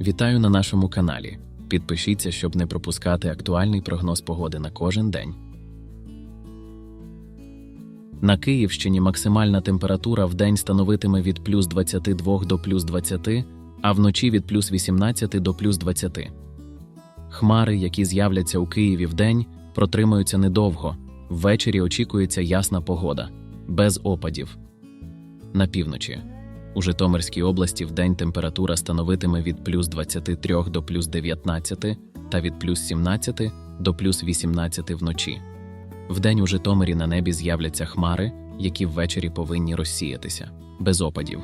Вітаю на нашому каналі. Підпишіться, щоб не пропускати актуальний прогноз погоди на кожен день. На Київщині максимальна температура в день становитиме від плюс 22 до плюс 20, а вночі від плюс 18 до плюс 20. Хмари, які з'являться у Києві вдень, протримаються недовго. Ввечері очікується ясна погода, без опадів. На півночі. У Житомирській області вдень температура становитиме від плюс 23 до плюс 19 та від плюс 17 до плюс 18 вночі. Вдень у Житомирі на небі з'являться хмари, які ввечері повинні розсіятися, без опадів.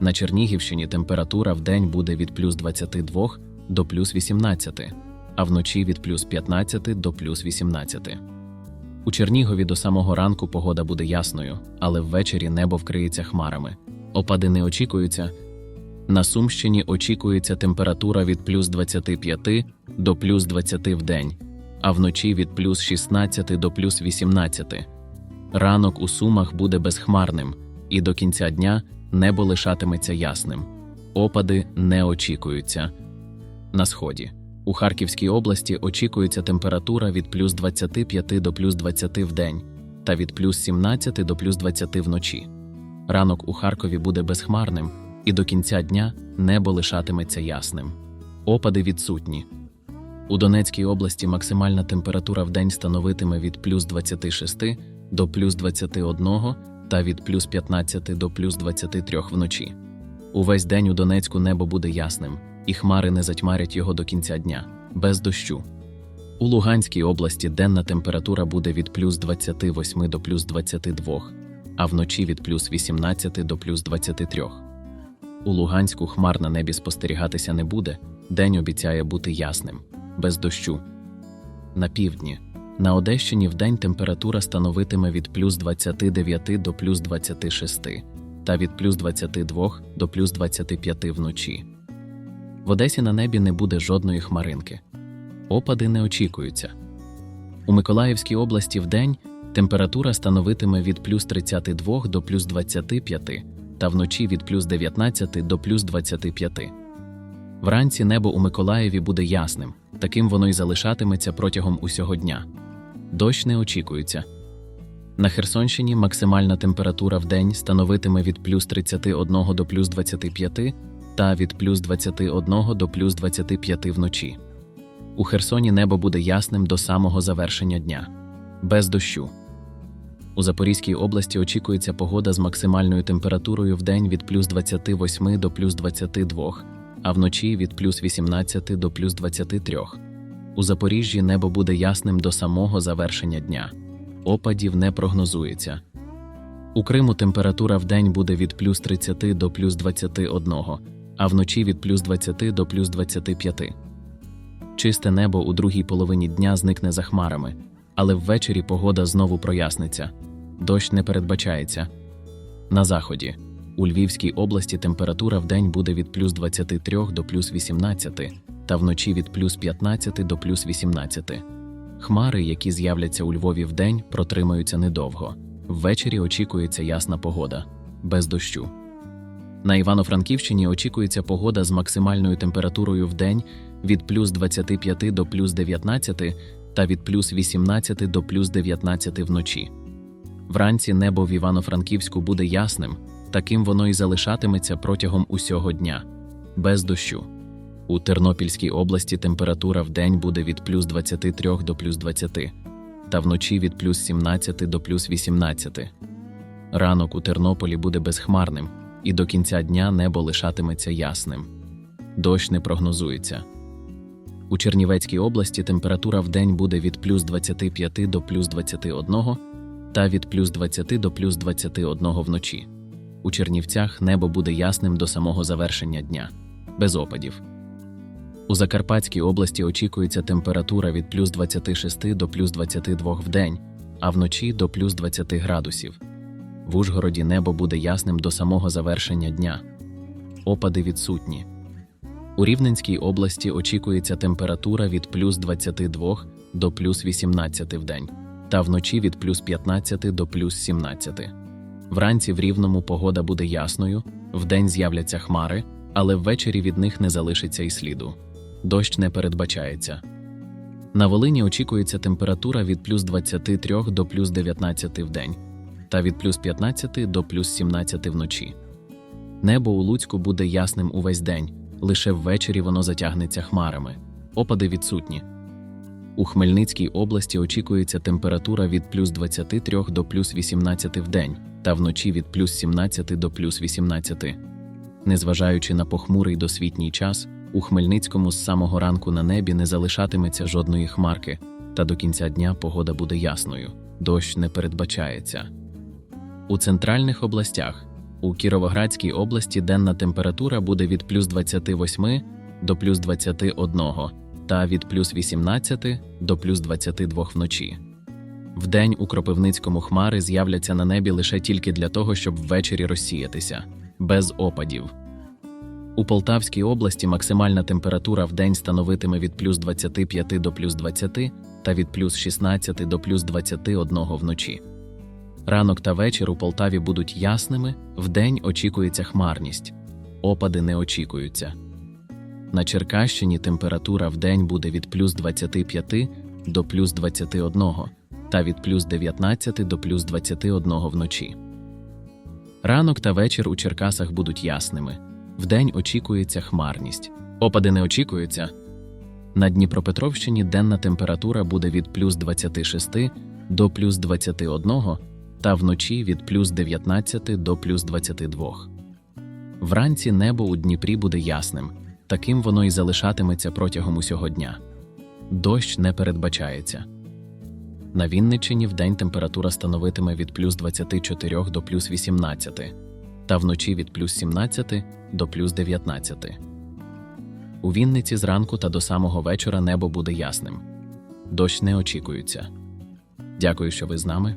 На Чернігівщині температура вдень буде від плюс 22 до плюс 18, а вночі від плюс 15 до плюс 18. У Чернігові до самого ранку погода буде ясною, але ввечері небо вкриється хмарами. Опади не очікуються. На Сумщині очікується температура від плюс 25 до плюс 20 в день, а вночі від плюс 16 до плюс 18. Ранок у Сумах буде безхмарним, і до кінця дня небо лишатиметься ясним. Опади не очікуються. На сході. У Харківській області очікується температура від плюс 25 до плюс 20 в день та від плюс 17 до плюс 20 вночі. Ранок у Харкові буде безхмарним, і до кінця дня небо лишатиметься ясним. Опади відсутні. У Донецькій області максимальна температура в день становитиме від плюс 26 до плюс 21 та від плюс 15 до плюс 23 вночі. Увесь день у Донецьку небо буде ясним, і хмари не затьмарять його до кінця дня, без дощу. У Луганській області денна температура буде від плюс 28 до плюс 22, а вночі від плюс 18 до плюс 23. У Луганську хмар на небі спостерігатися не буде, день обіцяє бути ясним, без дощу. На півдні. На Одещині вдень температура становитиме від плюс 29 до плюс 26 та від плюс 22 до плюс 25 вночі. В Одесі на небі не буде жодної хмаринки. Опади не очікуються. У Миколаївській області вдень температура становитиме від плюс 32 до плюс 25 та вночі від плюс 19 до плюс 25. Вранці небо у Миколаєві буде ясним, таким воно й залишатиметься протягом усього дня. Дощ не очікується. На Херсонщині максимальна температура в день становитиме від плюс 31 до плюс 25 та від плюс 21 до плюс 25 вночі. У Херсоні небо буде ясним до самого завершення дня, без дощу. У Запорізькій області очікується погода з максимальною температурою в день від плюс 28 до плюс 22, а вночі від плюс 18 до плюс 23. У Запоріжжі небо буде ясним до самого завершення дня. Опадів не прогнозується. У Криму температура в день буде від плюс 30 до плюс 21, а вночі від плюс 20 до плюс 25. Чисте небо у другій половині дня зникне за хмарами, але ввечері погода знову проясниться. Дощ не передбачається. На заході. У Львівській області температура в день буде від плюс 23 до плюс 18, та вночі від плюс 15 до плюс 18. Хмари, які з'являться у Львові вдень, протримаються недовго. Ввечері очікується ясна погода, без дощу. На Івано-Франківщині очікується погода з максимальною температурою в день від плюс 25 до плюс 19 та від плюс 18 до плюс 19 вночі. Вранці небо в Івано-Франківську буде ясним, таким воно і залишатиметься протягом усього дня, без дощу. У Тернопільській області температура в день буде від плюс 23 до плюс 20, та вночі від плюс 17 до плюс 18. Ранок у Тернополі буде безхмарним, і до кінця дня небо лишатиметься ясним. Дощ не прогнозується. У Чернівецькій області температура в день буде від плюс 25 до плюс 21 та від плюс 20 до плюс 21 вночі. У Чернівцях небо буде ясним до самого завершення дня, без опадів. У Закарпатській області очікується температура від плюс 26 до плюс 22 в день, а вночі до плюс 20 градусів. В Ужгороді небо буде ясним до самого завершення дня. Опади відсутні. У Рівненській області очікується температура від плюс 22 до плюс 18 в день, та вночі від плюс 15 до плюс 17. Вранці в Рівному погода буде ясною, вдень з'являться хмари, але ввечері від них не залишиться і сліду. Дощ не передбачається. На Волині очікується температура від плюс 23 до плюс 19 в день та від плюс 15 до плюс 17 вночі. Небо у Луцьку буде ясним увесь день, лише ввечері воно затягнеться хмарами. Опади відсутні. У Хмельницькій області очікується температура від плюс 23 до плюс 18 в день та вночі від плюс 17 до плюс 18. Незважаючи на похмурий досвітній час, у Хмельницькому з самого ранку на небі не залишатиметься жодної хмарки, та до кінця дня погода буде ясною, дощ не передбачається. У центральних областях у Кіровоградській області денна температура буде від плюс 28 до плюс 21 та від плюс 18 до плюс 22 вночі. Вдень у Кропивницькому хмари з'являться на небі лише тільки для того, щоб ввечері розсіятися, без опадів. У Полтавській області максимальна температура в день становитиме від плюс 25 до плюс 20 та від плюс 16 до плюс 21 вночі. Ранок та вечір у Полтаві будуть ясними, вдень очікується хмарність, опади не очікуються. На Черкащині температура в день буде від плюс 25 до плюс 21 та від плюс 19 до плюс 21 вночі. Ранок та вечір у Черкасах будуть ясними. Вдень очікується хмарність. Опади не очікуються. На Дніпропетровщині денна температура буде від плюс 26 до плюс 21 та вночі від плюс 19 до плюс 22. Вранці небо у Дніпрі буде ясним, таким воно і залишатиметься протягом усього дня. Дощ не передбачається. На Вінниччині вдень температура становитиме від плюс 24 до плюс 18, та вночі від плюс 17 до плюс 19. У Вінниці зранку та до самого вечора небо буде ясним. Дощ не очікується. Дякую, що ви з нами.